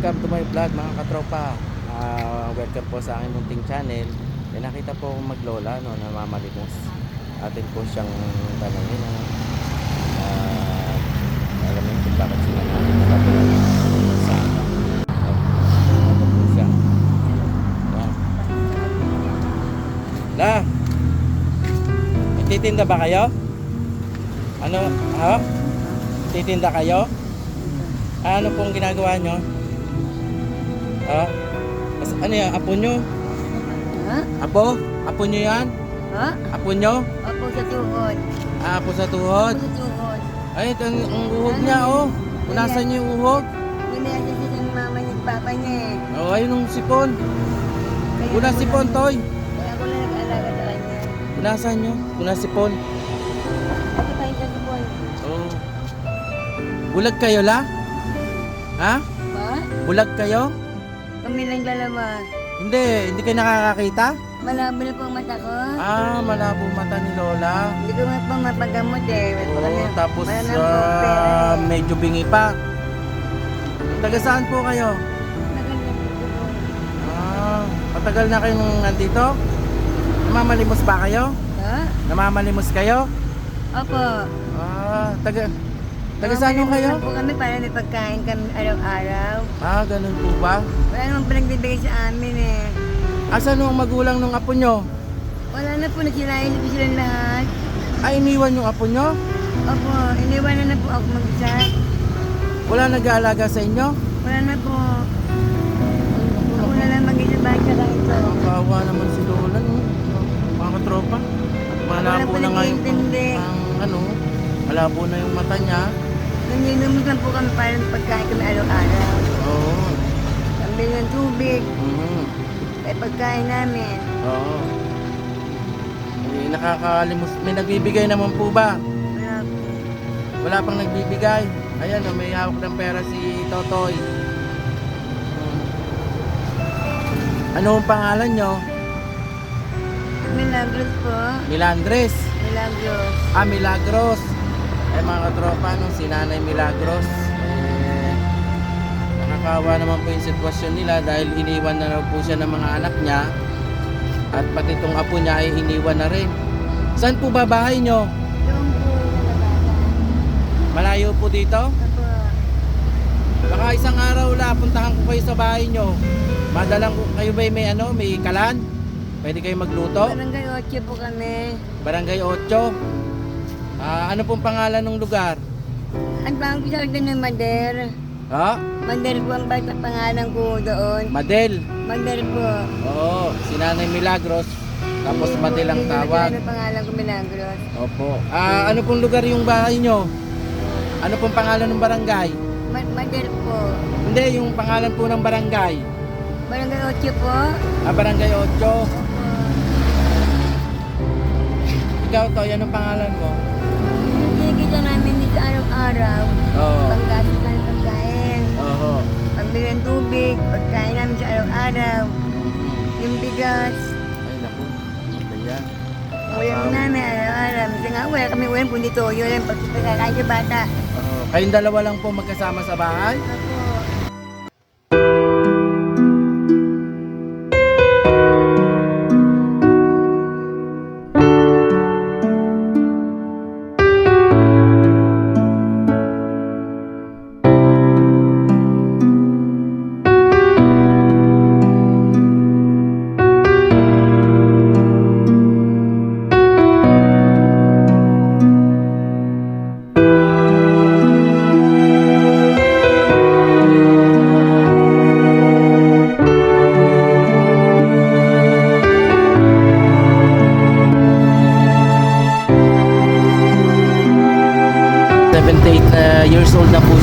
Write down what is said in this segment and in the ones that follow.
welcome to my vlog mga katropa. Ah, welcome po sa aking munting channel. May nakita po akong maglola no, na mamalimos. Atin po siyang tanongin. Ano? Ah, alam mo kung bakit sila nakita sa ano siya. Yan. Titinda ba kayo? Ano? Ha? Titinda kayo? Ano pong ginagawa nyo? Ha? As, ano yan? Apo nyo? Ha? Apo? Apo nyo yan? Ha? Apo nyo? Opo sa tuhod. Ah, apo sa tuhod? Opo sa tuhod. Ay, ito ang, ang uhog niya, oh. Punasan niyo yung uhog. Pinasa siya ng mama niya at papa niya eh. Oh, ayun yung sipon. Punas sipon, lang- Toy. Kaya ako na nag-alaga sa kanya. Punasan nyo. Punas sipon. Ito tayo sa sipon. Oh. Bulag kayo, la? Ha? Ha? Bulag kayo? Kami lang dalawa. Hindi, hindi kayo nakakakita? Malabo na po ang mata ko. Ah, malabo mata ni Lola. Hindi ko nga po mapagamot eh. Na- tapos eh. medyo bingi pa. Taga saan po kayo? Ah, matagal na kayong nandito? Namamalimos ba kayo? Ha? Namamalimos kayo? Opo. Ah, taga taga saan po kayo? Po kami para may pagkain kami araw-araw. Ah, ganun po ba? Wala namang pinagbibigay sa amin eh. Asan ang magulang ng apo nyo? Wala na po, nagsirayan na po silang lahat. Ay, iniwan yung apo nyo? Opo, iniwanan na po ako mag-isa. Wala nag-aalaga sa inyo? Wala na po. Ako na lang mag-isa ba siya ito. Kawawa naman si Lola, no? Mga katropa. Wala na pa nga yung, ang, ano, malabo na yung mata niya. Nanginumos lang po kami para ng pagkain kami araw-araw. Oo. Pambili ng tubig, Mhm. ay pagkain namin. Oo. Eh, nakakalimos. May nagbibigay naman po ba? Wala po. Wala pang nagbibigay. Ayan, oh, may hawak ng pera si Totoy. Hmm. Ano ang pangalan nyo? Milagros po. Milandres. Milagros. Ah, Milagros. Eh mga katropa, no, si Nanay Milagros. Eh, nakakawa naman po yung sitwasyon nila dahil iniwan na raw po siya ng mga anak niya. At pati itong apo niya ay iniwan na rin. Saan po ba bahay nyo? Doon po. Malayo po dito? Baka isang araw la, puntahan ko kayo sa bahay nyo. Madalang kayo ba may ano, may kalan? Pwede kayo magluto? Barangay 8 po kami. Barangay 8. Ah, ano pong pangalan ng lugar? Ang pangalan ko sa akin ng Mader. Ha? Mader po ang bata pangalan ko doon. Madel. Mader po. Oo, si Nanay Milagros. Tapos Madel ang tawag. Ano pangalan ko Milagros? Opo. Ah, ano pong lugar yung bahay nyo? Ano pong pangalan ng barangay? Ma- Mader po. Hindi, yung pangalan po ng barangay. Barangay 8 po. Ah, barangay 8. Opo. Ikaw to, yan ang pangalan mo. Araw-araw. Oo. Panggastos ng pagkain. Oo. Pambili ng tubig. Pagkain namin sa araw-araw. Yung bigas. Ay, naku. Kaya. Ulam namin araw-araw. Kasi nga wala kami ulam kundi toyo lang pag pagkakain sa bata. Oo. Kayong dalawa lang po magkasama sa bahay? Opo.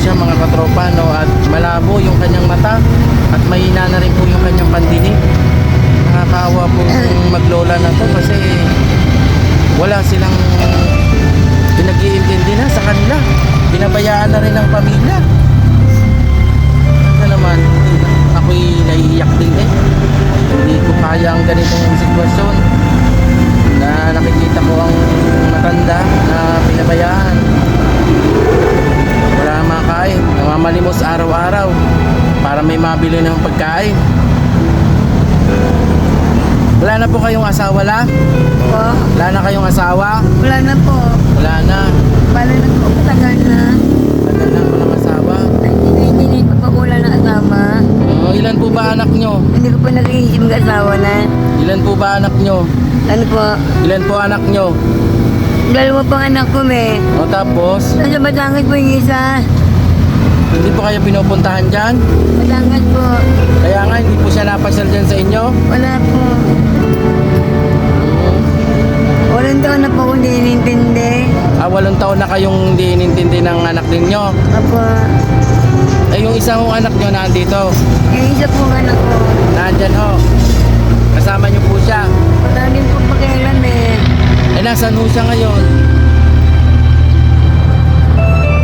Siya mga katropa no? At malabo yung kanyang mata at mahina na rin po yung kanyang pandinig. Nakakaawa po yung maglola na to kasi wala silang pinag-iintindi na sa kanila. Pinabayaan na rin ng pamilya asawa la? Po. Wala na kayong asawa? Wala na po. Wala na. Wala na po. Tagal na. Tagal na po ng asawa. Ay, Hindi, hindi, hindi pa po wala ng asawa. Oh, ilan po ba anak nyo? Hindi ko pa nag-iisip ng asawa na. Ilan po ba anak nyo? Ano po? Ilan po anak nyo? Dalawa pang anak ko, me. O tapos, Nasa Batangas po yung isa. hindi po kayo pinupuntahan dyan? Batangas po. Kaya nga, hindi po siya napasyal dyan sa inyo? Wala po. Walang taon na po kung hindi inintindi. Ah, walong taon na kayong hindi inintindi ng anak ninyo. Apo. Eh, yung isang anak nyo nandito. Yung isa po anak ko. Nandyan ho. Kasama nyo po siya. Wala din po pakialam eh. Eh, nasan ho siya ngayon?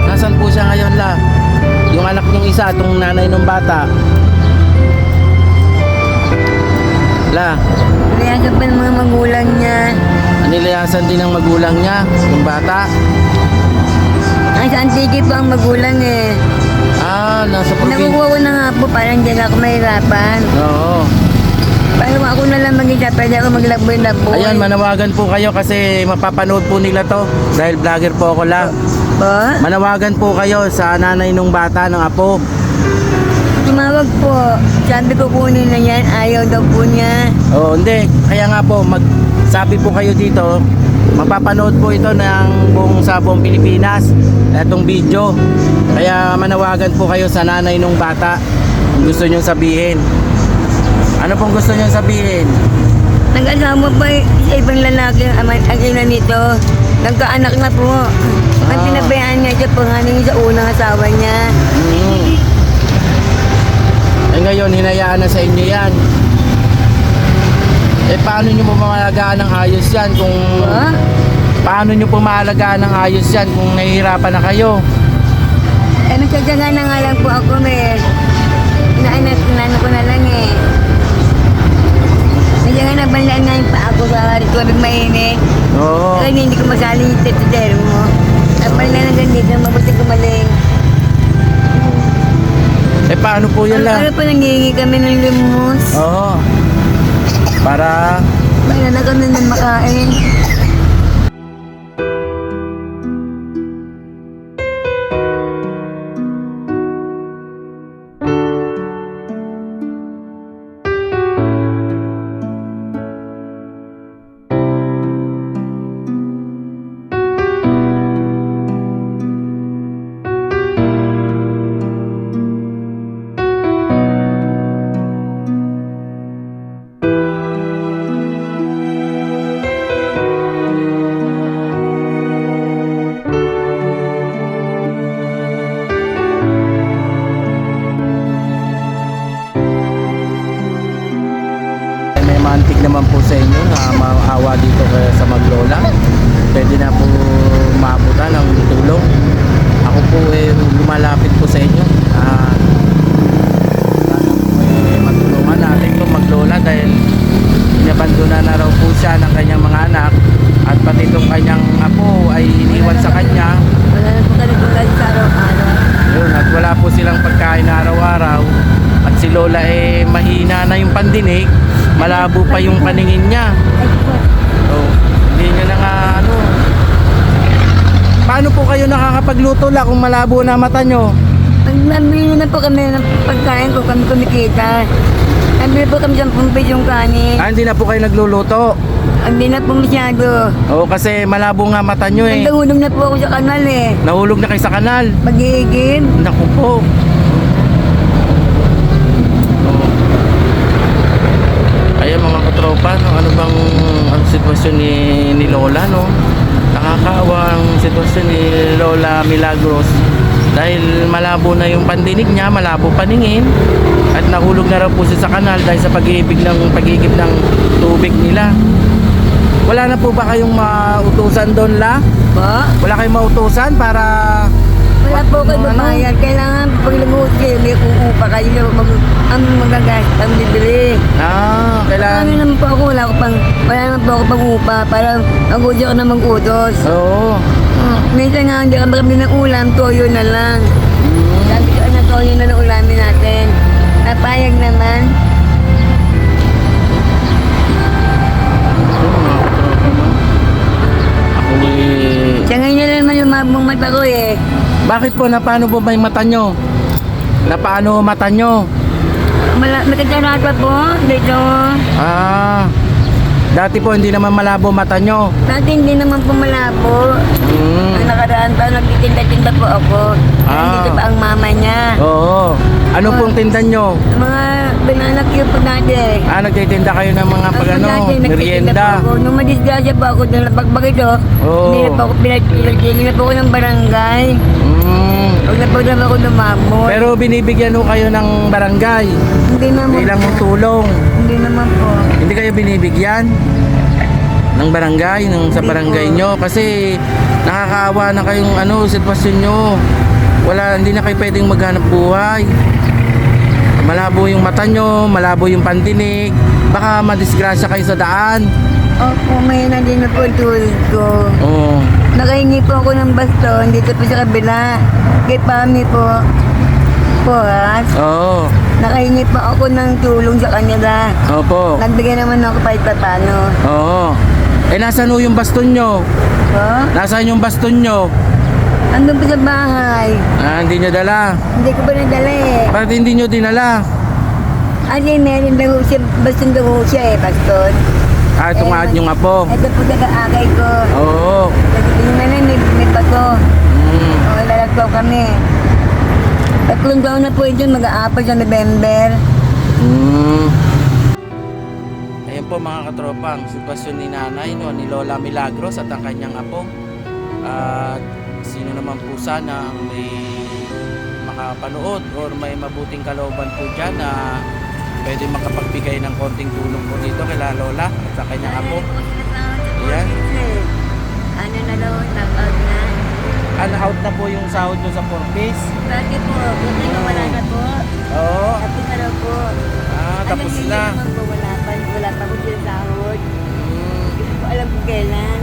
Nasaan po siya ngayon, la? Yung anak niyong isa, itong nanay ng bata. La, Kaya pa ng mga magulang niya. Anilayasan din ng magulang niya, yung bata. Ang sa antiki po ang magulang eh. Ah, nasa probinsya. Nakukuha ko na nga po, parang dyan ako mahirapan. Oo. Parang ako na lang mag-isa, pwede ako maglaboy-laboy. Ayan, manawagan po kayo kasi mapapanood po nila to. Dahil vlogger po ako la. Po? Manawagan po kayo sa nanay nung bata ng apo. Tumawag po. Sabi ko kunin na yan, ayaw daw po niya. Oo, hindi. Kaya nga po, magsabi po kayo dito, mapapanood po ito ng buong sa buong Pilipinas, itong video. Kaya manawagan po kayo sa nanay nung bata kung gusto nyong sabihin. Ano pong gusto nyong sabihin? Nag-asawa pa sa ibang lalaki ang ama- ang ina nito. Nagkaanak na po. Ang Ah. pinabayaan niya siya pangaling sa unang asawa niya. Mm. Eh ngayon, hinayaan na sa inyo yan. Eh paano nyo mamalagaan ng ayos yan kung... Po? Paano nyo po maalagaan ng ayos yan kung nahihirapan na kayo? Eh, nagsasaga na nga lang po ako, may inaanak inano ko na lang eh. Nandiyan nga nabalaan nga yung paa ko sa tubig mainit. Oo. Kaya hindi ko masali yung tetudero mo. Nabalaan na ganito, mabuti gumaling. Eh paano po yan lang? ano pa nangihingi kami ng limos? Oo. Para Bahala na kami ng makain. Inabandona na raw po siya ng kanyang mga anak at pati itong kanyang apo ay iniwan sa kanya. Wala na po kami tulad sa araw-araw. Yun, at wala po silang pagkain araw-araw. At si Lola eh mahina na yung pandinig, malabo pa yung paningin niya. So, hindi niya na nga ano. Paano po kayo nakakapagluto la kung malabo na mata nyo? Pag nabili na po kami ng pagkain ko, kami kumikita. Nabili po kami 10 pisyong kanin. Ah, hindi na po kayo nagluluto. Hindi na po masyado. Oo, kasi malabo nga mata nyo eh. Nagdahulog na po ako sa kanal eh. Nahulog na kayo sa kanal. Pag-iigib. Naku po. Oo. Ayan mga katropa, no? ano bang ang sitwasyon ni, ni Lola, no? Nakakaawa ang sitwasyon ni Lola Milagros dahil malabo na yung pandinig niya, malabo paningin at nahulog na raw po siya sa kanal dahil sa pag-iibig ng pag-iigib ng tubig nila. Wala na po ba kayong mautusan doon la? Po? Wala kayong mautusan para Wala po kayo Ano? babayad. Kailangan pag lumuot kayo, may uupa kayo. Mag, ang magagas, ang bibili. Ah, kailangan. Ano naman po ako, wala ko pang, wala naman po ako pang upa. Para mag-udyo ko na mag-utos. Oo. Uh, minsan nga hindi ka makabili ng ulam, toyo na lang. Sabi ko na toyo na lang ulamin natin. Napayag naman. Sa ngayon na naman lumabong mata ko eh. Bakit po? Na paano po ba yung mata nyo? Na paano mata nyo? Mala, may katarata po dito. Ah, dati po hindi naman malabo mata nyo. Dati hindi naman po malabo. Hmm. Ang nakaraan pa, nagtitinda-tinda po ako. Ah. Nandito pa ang mama niya. Oo. Ano pong tinda nyo? Mga binanak yun po dati. Ah, nagtitinda kayo ng mga pag ano, merienda. po ako. Nung madisgrasya po ako, nung napagbag ito, Oo. hindi po ako pinagtigil na po ako ng barangay. Hmm. Huwag na po na ako lumamot. Pero binibigyan ho kayo ng barangay. hindi naman Ilang po. tulong. Hindi naman po. Hindi kayo binibigyan ng barangay, ng sa barangay po. nyo kasi nakakaawa na kayong ano, sitwasyon nyo. Wala, hindi na kayo pwedeng maghanap buhay. Malabo yung mata nyo, malabo yung pandinig. Baka madisgrasya kayo sa daan. Opo, may na din na po ang tulog ko. Oo. Nakahingi po ako ng baston dito po sa kabila. Kay Pami po. Poras. Oo. Nakahingi po ako ng tulong sa kanila. Opo. Nagbigay naman ako kahit pa paano. Oo. Eh, nasaan ho yung baston nyo? Po? Nasaan yung baston nyo? Andun po sa bahay. Ah, hindi nyo dala. Hindi ko pa nadala eh. Bakit hindi nyo dinala? Ano meron daw siya, baston daw siya eh, baston. Ah, ito nga yung apo. Ito po nag-aakay ko. Oo. Yung na may, may bato. Mm. O, lalagpaw kami. Tatlong taon na po ito, mag-aapat sa November. Mm. Ayan po mga katropa, ang sitwasyon ni nanay, no, ni Lola Milagros at ang kanyang apo. At sino naman po sana ang may makapanood or may mabuting kalooban po dyan na pwede makapagbigay ng konting tulong po dito kay Lola at sa kanyang apo. Ayan. Ano na daw, knock-out na. Ano out na po yung sahod nyo sa 4 piece? Bakit po? Buti nga wala na po. Oo. Tapos na daw po. Ah, tapos Alam niyo na. naman po, wala pa. Wala pa po sila sahod. Mm. Hindi ko alam kung kailan.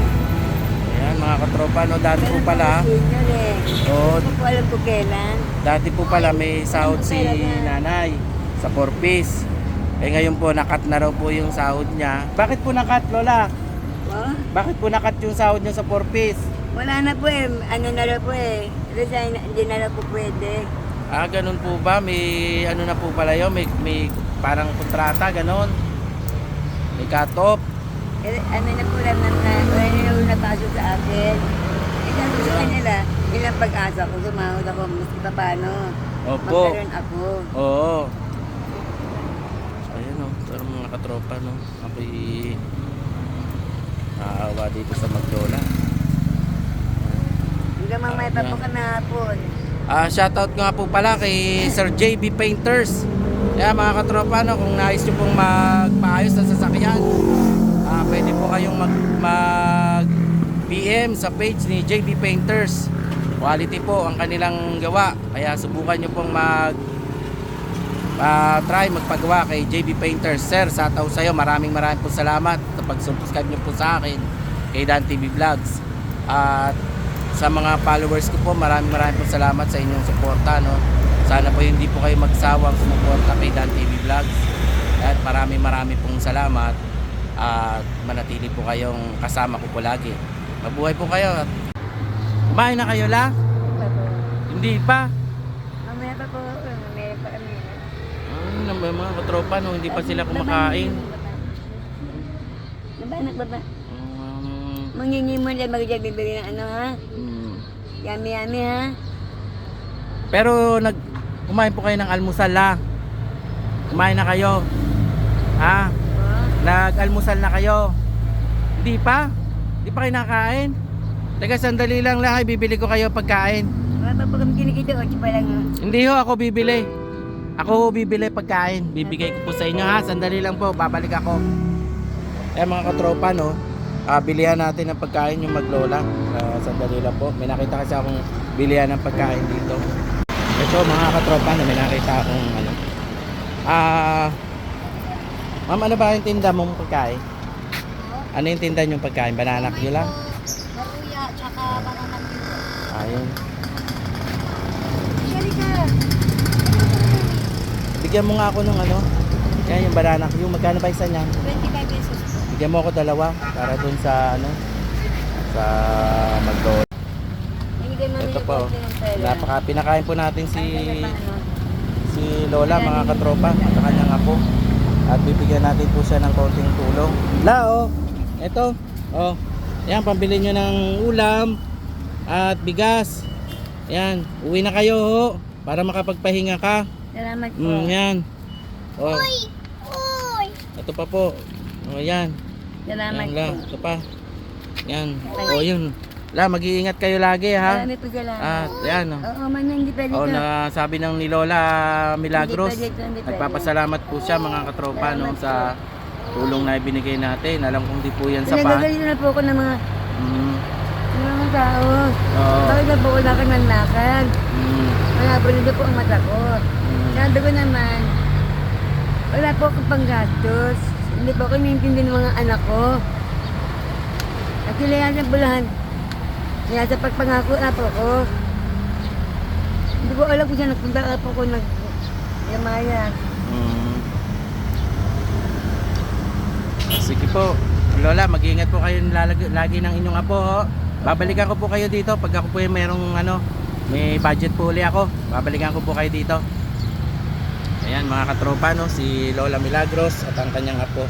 Ayan mga katropa, no, dati po pala. Senior eh. Oo, Hindi ko alam kung kailan. Dati po pala may sahod si nanay sa 4 piece. Eh ngayon po nakat na raw po yung sahod niya. Bakit po nakat Lola? Oh? Bakit po nakat yung sahod niya sa 4 piece? Wala na po eh. Ano na po eh. Resign, na- hindi na daw po pwede. Ah, ganun po ba? May ano na po pala yun? May, may parang kontrata, ganun. May cut-off. Eh, ano na po lang na, wala na daw napasok sa akin. Eh, sabi sa kanila, ilang pag-asa ko, sumahod ako, mas pa paano. Opo. Magkaroon ako. Oo. Ayun o, pero mga katropa no. Ako'y naawa dito sa Maglola. Hanggang mamaya pa po kami hapon. Ah, shoutout nga po pala kay Sir JB Painters. Kaya mga katropa, no, kung nais nyo pong magpaayos ng sasakyan, ah, pwede po kayong mag, mag PM sa page ni JB Painters. Quality po ang kanilang gawa. Kaya subukan nyo pong mag ah, try magpagawa kay JB Painters. Sir, sataw sa'yo. Maraming maraming po salamat sa pag-subscribe nyo po sa akin kay Dan TV Vlogs. At sa mga followers ko po, maraming maraming po salamat sa inyong suporta. No? Sana po hindi po kayo magsawang sumuporta kay Dan TV Vlogs. At maraming maraming pong salamat. At manatili po kayong kasama ko po lagi. Mabuhay po kayo. Kumain na kayo la? Hindi pa. Mamaya pa po, mamaya pa kami. May mga katropa no, hindi pa sila kumakain. Baba, nagbaba. Um, Mangingi mo lang magdyan bibili ng ano ha? mm. Yummy yummy ha? Pero nag kumain po kayo ng almusal la. Kumain na kayo. Ha? Oh. Nag-almusal na kayo. Hindi pa? Hindi pa kayo nakain? Teka, sandali lang lang. Bibili ko kayo pagkain. Wala pa kami kinikita, o pa lang. Hindi ho, ako bibili. Ako ho bibili pagkain. Bibigay ko po sa inyo ha. Sandali lang po. Babalik ako. Eh mga katropa no. Ah, bilihan natin ng pagkain yung maglola. Ah, sandali lang po. May nakita kasi akong bilihan ng pagkain dito. Ito mga katropa no. May nakita akong ano. Ah... Ma'am, ano ba yung tinda mong pagkain? Ano yung tinda yung pagkain? Banana cue lang? Maruya, tsaka banana Ayun. Sali ka! Hindi bigyan mo nga ako ng ano. Yan yung banana Q. Magkano ba isa niyan? 25 pesos po. Bigyan mo ako dalawa para dun sa ano sa mo Ito po. Napaka pinakain po natin si ano? si Lola mga katropa at kanyang apo. At bibigyan natin po siya ng konting tulong. La oh. Ito. Oh. Yan pambili nyo ng ulam at bigas. Yan, uwi na kayo ho para makapagpahinga ka. Salamat po. Mm, yan. Oh. Ito pa po. Oh, yan. Salamat Yan la, po. ito pa. Yan. Oh, yun. La, mag-iingat kayo lagi ha. Marami po salamat. At yan. oh. Oo man, hindi pwede Oh, to. na sabi ng ni Lola Milagros. Hindi hindi pwede. Nagpapasalamat po siya mga katropa no, Salamat sa tulong na ibinigay natin. Alam kong di po yan sapat. Pinagagalit na po ako ng mga, Mm, ng mga tao. Oo. Bakit na po ako lakad ng lakad? mm, Wala po nito po ang mata ko. mm. Sabi ko naman, wala po akong panggastos. Hindi po ako nintindi ng mga anak ko. At kailangan ng bulahan. Kaya sa pagpangako na po ko. Hindi ko alam kung saan nagpunta ka po ko nag Yamaya. Mm. Sige po. Lola, mag-iingat po kayo lalag- lagi ng inyong apo. Ho. Babalikan ko po kayo dito pag ako po yung merong ano, may budget po uli ako. Babalikan ko po kayo dito. Ayan mga katropa no, si Lola Milagros at ang kanyang apo.